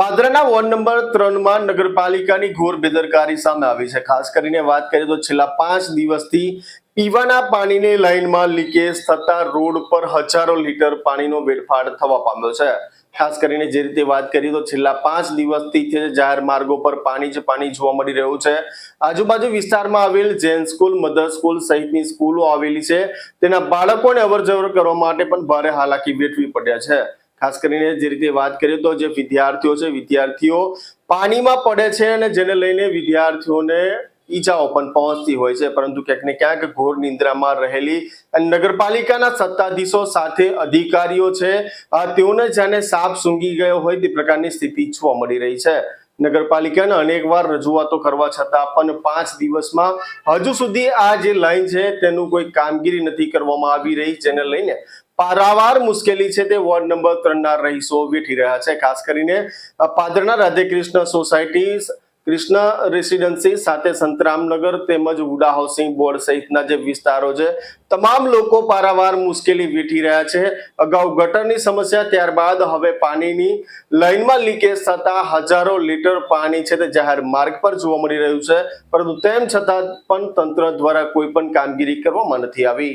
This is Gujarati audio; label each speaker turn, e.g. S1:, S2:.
S1: પાદરાના વોર્ડ નંબર ત્રણમાં નગરપાલિકાની ઘોર બેદરકારી સામે આવી છે. ખાસ કરીને વાત કરીએ તો છેલ્લા પાંચ દિવસથી પીવાના પાણીની લાઇનમાં લીકેજ થતા રોડ પર હજારો લીટર પાણીનો વેડફાટ થવા પામ્યો છે. ખાસ કરીને જે રીતે વાત કરીએ તો છેલ્લા પાંચ દિવસથી જાહેર માર્ગો પર પાણી જ પાણી જોવા મળી રહ્યું છે. આજુબાજુ વિસ્તારમાં આવેલ જૈન સ્કૂલ, મધર સ્કૂલ સહિતની સ્કૂલો આવેલી છે. તેના બાળકોને અવરજવર કરવા માટે પણ ભારે હાલાકી વેઠવી પડ્યા છે. ખાસ કરીને જે રીતે વાત કરીએ તો જે વિદ્યાર્થીઓ છે, વિદ્યાર્થીઓ પાણીમાં પડે છે અને જેને લઈને વિદ્યાર્થીઓને ઈજાઓ પણ પહોંચતી હોય છે. પરંતુ ક્યાંક ને ક્યાંક ઘોર નિંદ્રામાં રહેલી નગરપાલિકાના સત્તાધીશો સાથે અધિકારીઓ છે તેઓને જાણે સાપ સૂંઘી ગયો હોય તે પ્રકારની સ્થિતિ જોવા મળી રહી છે. નગરપાલિકાને અનેકવાર રજૂઆતો કરવા છતાં પણ પાંચ દિવસમાં હજુ સુધી આ જે લાઈન છે, તેનું કોઈ કામગીરી નથી કરવામાં આવી રહી. જેને લઈને પારાવાર મુશ્કેલી છે તે વોર્ડ નંબર ત્રણના રહીશો વેઠી રહ્યા છે. ખાસ કરીને પાદરના રાધેકૃષ્ણ સોસાયટી કૃષ્ણ રેસિડેન્સી સાથે સંતરામનગર તેમજ ઉડા હાઉસિંગ બોર્ડ સહિતના જે વિસ્તારો છે, તમામ લોકો પારાવાર મુશ્કેલી વેઠી રહ્યા છે. અગાઉ ગટરની સમસ્યા, ત્યારબાદ હવે પાણીની લાઇનમાં લીકેજ થતા હજારો લીટર પાણી છે તે જાહેર માર્ગ પર જોવા મળી રહ્યું છે. પરંતુ તેમ છતાં પણ તંત્ર દ્વારા કોઈ પણ કામગીરી કરવામાં નથી આવી.